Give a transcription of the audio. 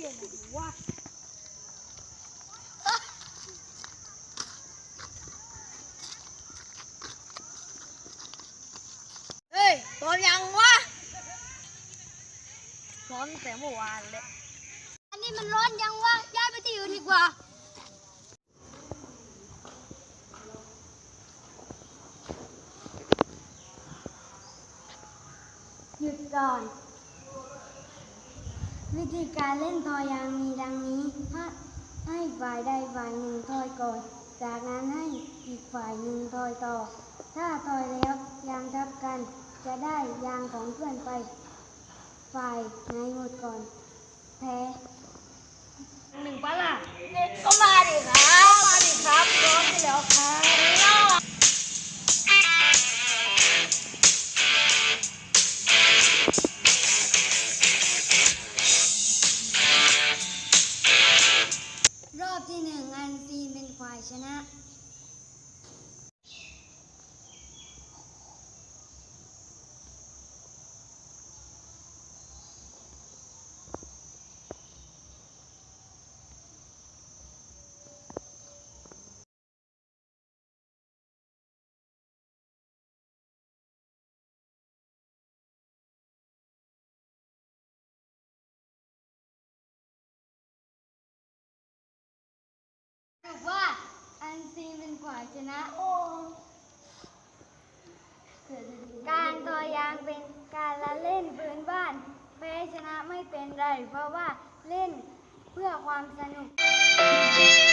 biển này quá ê con nhằng quá. Con té mồ à đấy anh đi mình lon nhằng quá ra bây giờ thì quá. You're done. วิธีการเล่นทอยางมีดังนี้ให้ให้ฝ่ายใดฝ่ายหนึ่งทอยก่อน จากนั้นให้อีกฝ่ายหนึ่งทอยต่อ ถ้าทอยแล้วยางทับกัน จะได้ยางของเพื่อนไป ฝ่ายไหนหมดก่อน แพ้ อบที่หนึ่งอันซีนเป็นฝ่ายชนะ รุปว่าอันซีนเป็นฝ่ายชนะการต่อยางเป็นการละเล่นพื้นบ้านแพ้ชนะไม่เป็นไร เพราะว่าเล่นเพื่อความสนุก